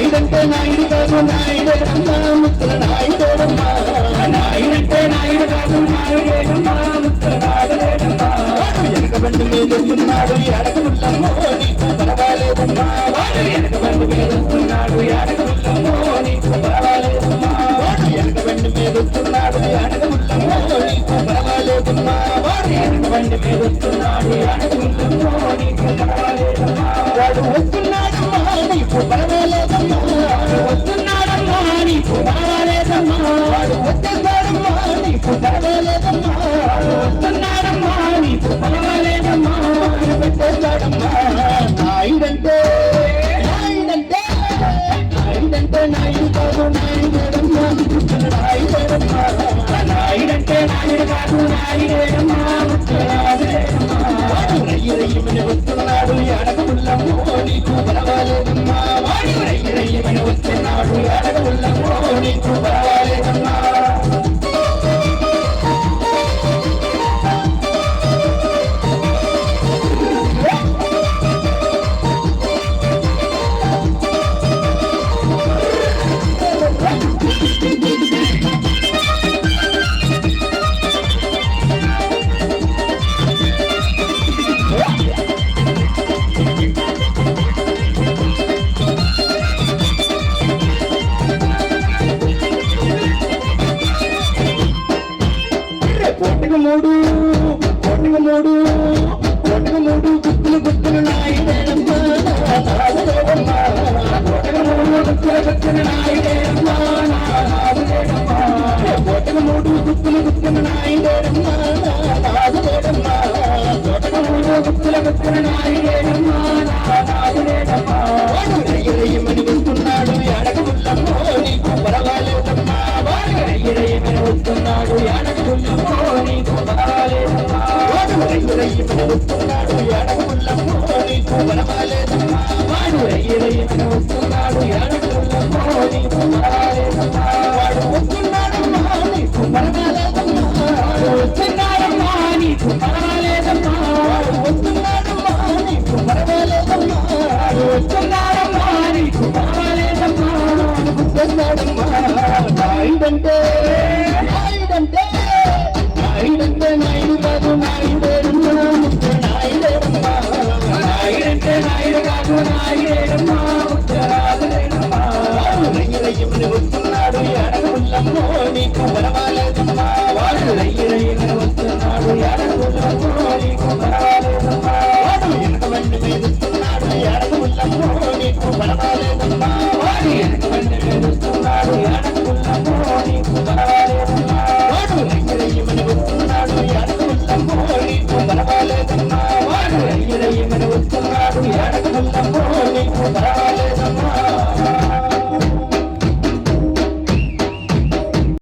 నాయుడంటే నాయుడు కాదు నాయుడేనమ్మా ముక్కల నాయుడేనమ్మా నాయుడంటే నాయుడు కాదు నాయుడేనమ్మా ముక్కుల నాయుడేనమ్మా వాడు వెనక బండి మీద ఉన్నాడు ఎడకముళ్ళమ్మో నీకు పర్వాలేదమ్మా వాడు వెనక బండి మీద ఉన్నాడు ఎడకముళ్ళమ్మో నీకు పర్వాలేదమ్మా వాడు వెనక బండి మీద ఉన్నాడు ఎడకముళ్ళమ్మో నీకు పర్వాలేదమ్మా వాడు వెనక బండి మీద నాయుడంటే నాయుడంటే నాయుడంటే నాయుడు కాదు నాయుడేడమ్మా నాయుడంటే నాయుడు కాదు నాయుడేడమ్మా రయ్యి వస్తున్నాడు ఎడకముళ్ళమ్మో నీకు పర్వాలేదమ్మా వాడు పని వస్తున్నాడు అడగ ఎడకముళ్ళమ్మో నీ పర్వాలేదమ్మా కోటికి మూడు కోటికి మూడు కోటికి మూడు గుత్తులు గుత్తులు నాయుడేనమ్మా నాయుడేనమ్మా కోటికి మూడు గుత్తులు గుత్తులు నాయుడేనమ్మా నాయుడేనమ్మా కోటికి మూడు వస్తున్నాడు ఎడకముళ్ళమ్మో నీకు పర్వాలేదమ్మా వాడు రయ్య రయ్యమని వస్తున్నాడు ఎడకముళ్ళమ్మో మోని పర్వాలేదమ్మా వాడు వస్తున్నాడమ్మా నీకు పర్వాలేదమ్మా వాడు వస్తున్నాడమ్మా నీకు పర్వాలేదమ్మా వాడు వస్తున్నాడమ్మా నీకు పర్వాలేదమ్మా వాడు వస్తున్నాడమ్మా నీకు పర్వాలేదమ్మా వాడు వస్తున్నాడమ్మా నాయుడంటే నీకు పర్వాలేదమ్మా వాడు. పర్వాలేదమ్మా